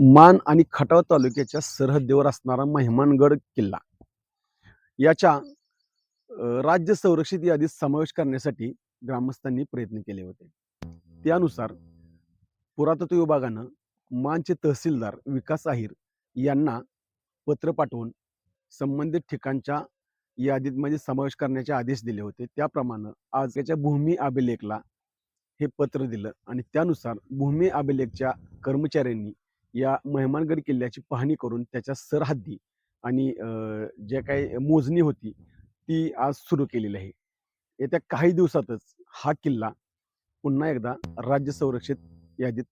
मान आणि खटाव तालुक्याच्या सरहद्दीवर असणारा मेहमानगड किल्ला. याच्या राज्य संरक्षित यादीत समावेश करण्यासाठी ग्रामस्थांनी प्रयत्न केले होते. त्यानुसार पुरातत्व विभागानं मानचे तहसीलदार विकास आहिर यांना पत्र पाठवून संबंधित ठिकाणच्या यादीत म्हणजे समावेश करण्याचे आदेश दिले होते. त्याप्रमाणे आज त्याच्या भूमी अभिलेखला हे पत्र दिलं आणि त्यानुसार भूमी अभिलेखच्या कर्मचाऱ्यांनी या मेहमानगड किल्ल्याची पाहणी करून त्याच्या सरहद्दी आणि जे काही मोजणी होती ती आज सुरू केलेली आहे. येत्या काही दिवसातच हा किल्ला पुन्हा एकदा राज्य संरक्षित यादीत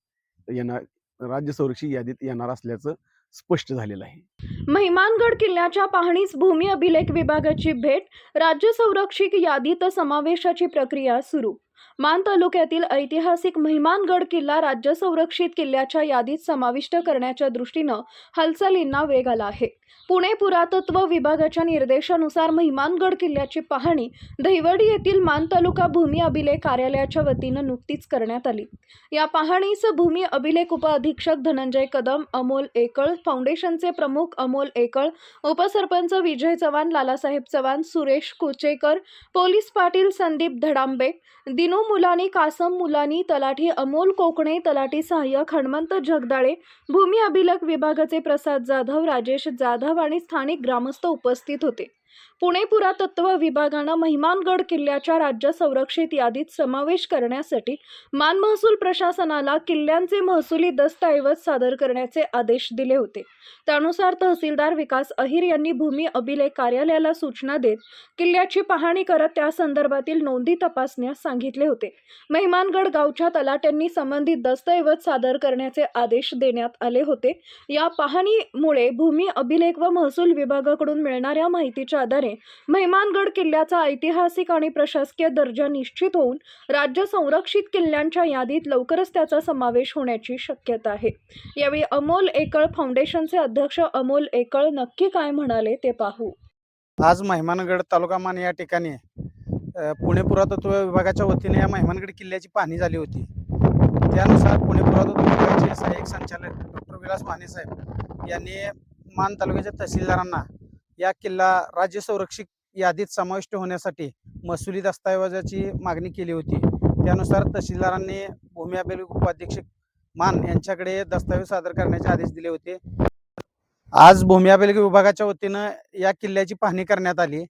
येणार राज्य संरक्षित यादीत येणार असल्याचं स्पष्ट झालेलं आहे. महिमानगड किल्ल्याच्या पाहणीस भूमी अभिलेख विभागाची भेट राज्य संरक्षित यादीत समावेशाची प्रक्रिया सुरू मान तालुक्यातील ऐतिहासिक महिमानगड किल्ला राज्य संरक्षित किल्ल्याच्या यादीत समाविष्ट करण्याच्या दृष्टीनं हालचालींना वेग आला आहे. पुणे पुरातत्व विभागाच्या निर्देशानुसार महिमानगड किल्ल्याची पाहणी दहिवडी येथील मान तालुका भूमी अभिलेख कार्यालयाच्या वतीनं नुकतीच करण्यात आली. या पाहणीस भूमी अभिलेख उपअधीक्षक धनंजय कदम अमोल एकळ फाउंडेशनचे प्रमुख अमोल एकळ उपसरपंच विजय चव्हाण लालासाहेब चव्हाण सुरेश कुचेकर पोलीस पाटील संदीप धडांबे दिनू मुलानी कासम मुलानी तलाठी अमोल कोकणे तलाठी सहाय्यक हणमंत जगदाळे भूमी अभिलेख विभागाचे प्रसाद जाधव राजेश जाधव आणि स्थानिक ग्रामस्थ उपस्थित होते. पुणे पुरातत्व विभागानं महिमानगड किल्ल्याच्या राज्य संरक्षित यादीत समावेश करण्यासाठी मान महसूल प्रशासनाला किल्ल्यांचे महसुली दस्तऐवज सादर करण्याचे आदेश दिले होते. त्यानुसार तहसीलदार विकास अहिर यांनी भूमी अभिलेख कार्यालयाला सूचना देत किल्ल्याची पाहणी करत त्या संदर्भातील नोंदी तपासण्यास सांगितले होते. मेहमानगड गावच्या तलाट्यांनी संबंधित दस्तऐवज सादर करण्याचे आदेश देण्यात आले होते. या पाहणीमुळे भूमी अभिलेख व महसूल विभागाकडून मिळणाऱ्या माहितीच्या आधारे मेहमानगड किल्ल्याचा ऐतिहासिक आणि प्रशासकीय दर्जा निश्चित होऊन राज्य संरक्षित किल्ल्यांच्या यादीत लवकरच त्याचा समावेश होण्याची शक्यता आहे. यावेळी अमोल एकळ फाउंडेशनचे अध्यक्ष अमोल एकळ नक्की काय म्हणाले ते पाहू. आज मेहमानगड तालुका मान या ठिकाणी पुणे पुरातत्व विभागाच्या वतीने या मेहमानगड किल्ल्याची पाहणी झाली होती. त्यानुसार पुणे पुरातत्व विभागाचे सहाय्यक संचालक डॉक्टर विलास माने साहेब यांनी मान तालुक्याच्या तहसीलदारांना या किल्ला राज्य संरक्षित यादीत समाविष्ट होण्यासाठी महसुली दस्तऐवजाची मागणी केली होती. त्यानुसार तहसीलदारांनी भूमी अभिलेख उपाध्यक्ष मान यांच्याकडे दस्तऐवज सादर करण्याचे आदेश दिले होते. आज भूमी अभिलेख विभागाच्या वतीनं या किल्ल्याची पाहणी करण्यात आली.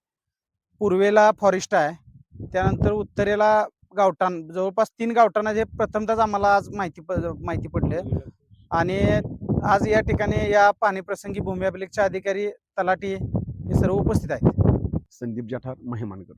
पूर्वेला फॉरेस्ट आहे. त्यानंतर उत्तरेला गावठाण जवळपास तीन गावठाण जे प्रथमतच आम्हाला आज माहिती प माहिती पडले. आणि आज या ठिकाणी या पाहणी प्रसंगी भूमी अभिलेखचे अधिकारी तलाठी हे सर्व उपस्थित आहेत. संदीप जाठार महिमानगड.